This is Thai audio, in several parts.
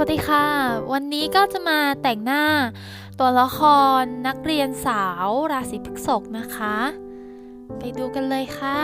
วัสดีค่ะ วันนี้ก็จะมาแต่งหน้าตัวละครนักเรียนสาวราศีพฤษภนะคะ ไปดูกันเลยค่ะ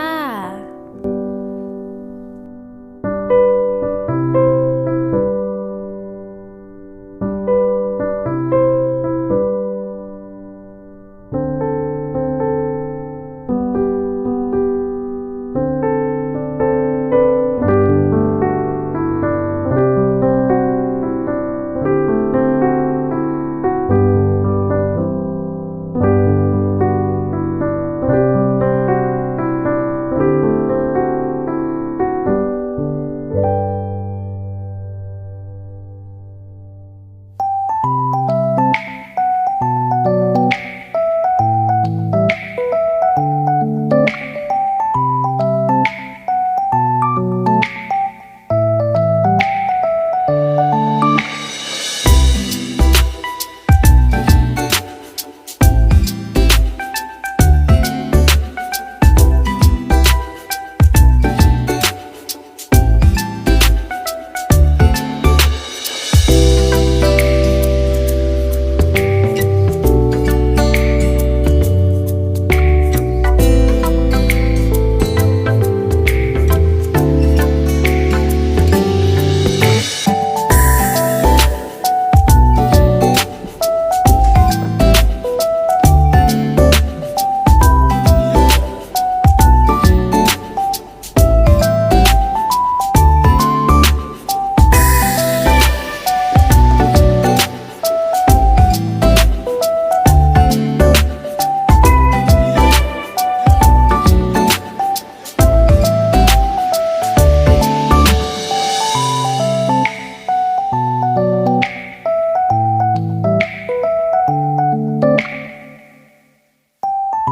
อ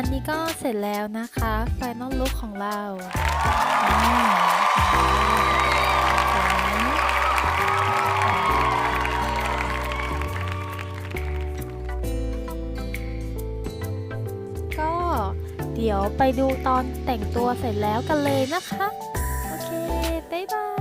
ันนี้ก็เสร็จแล้วนะคะ Final Look ของเราอ่า เดี๋ยวไปดูตอนแต่งตัวเสร็จแล้วกันเลยนะคะ โอเค บ๊ายบาย